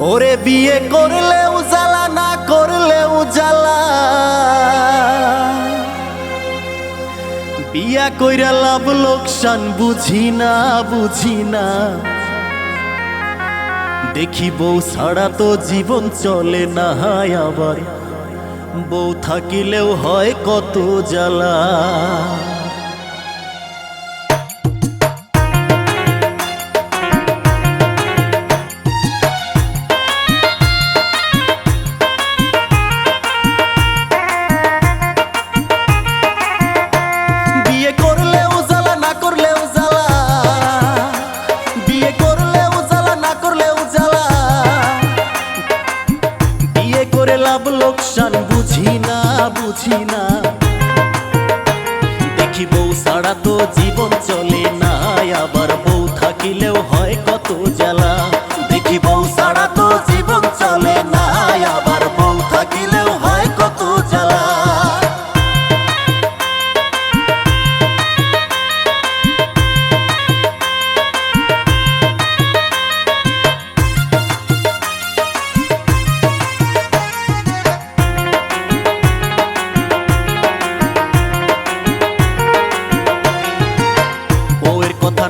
ওরে বিয়ে করলে উজালা, না করলে উজালা। বিয়া কইরা লাভ লোকসান বুঝি না বুঝি না। দেখি বউ ছাড়া তো জীবন চলে না হায় আবার। বউ থাকিলেও হয় কত জ্বালা। লাভ বুঝি না বুঝি না। দেখি বউ সারা তো জীবন চলে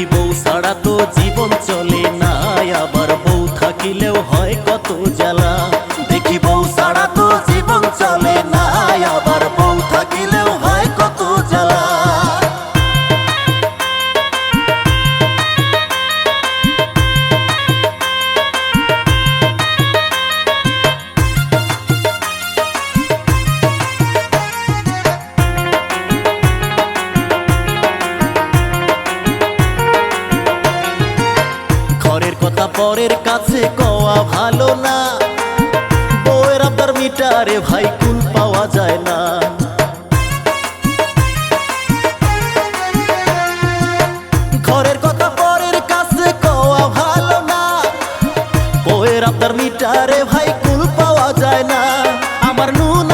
দেখি বউ ছাড়া তো জীবন চলে না। আবার বউ থাকিলেও হয় কত জ্বালা। দেখি বউ ছাড়া তো জীবন চলে না। পরের কাছে কওয়া ভালো না। বউয়ের আবার মিটারে ভাই, কুল পাওয়া যায় না। ঘরের কথা পরের কাছে কওয়া ভালো না। বউয়ের আবার মিটারে ভাই, কুল পাওয়া যায় না। আমার নুনা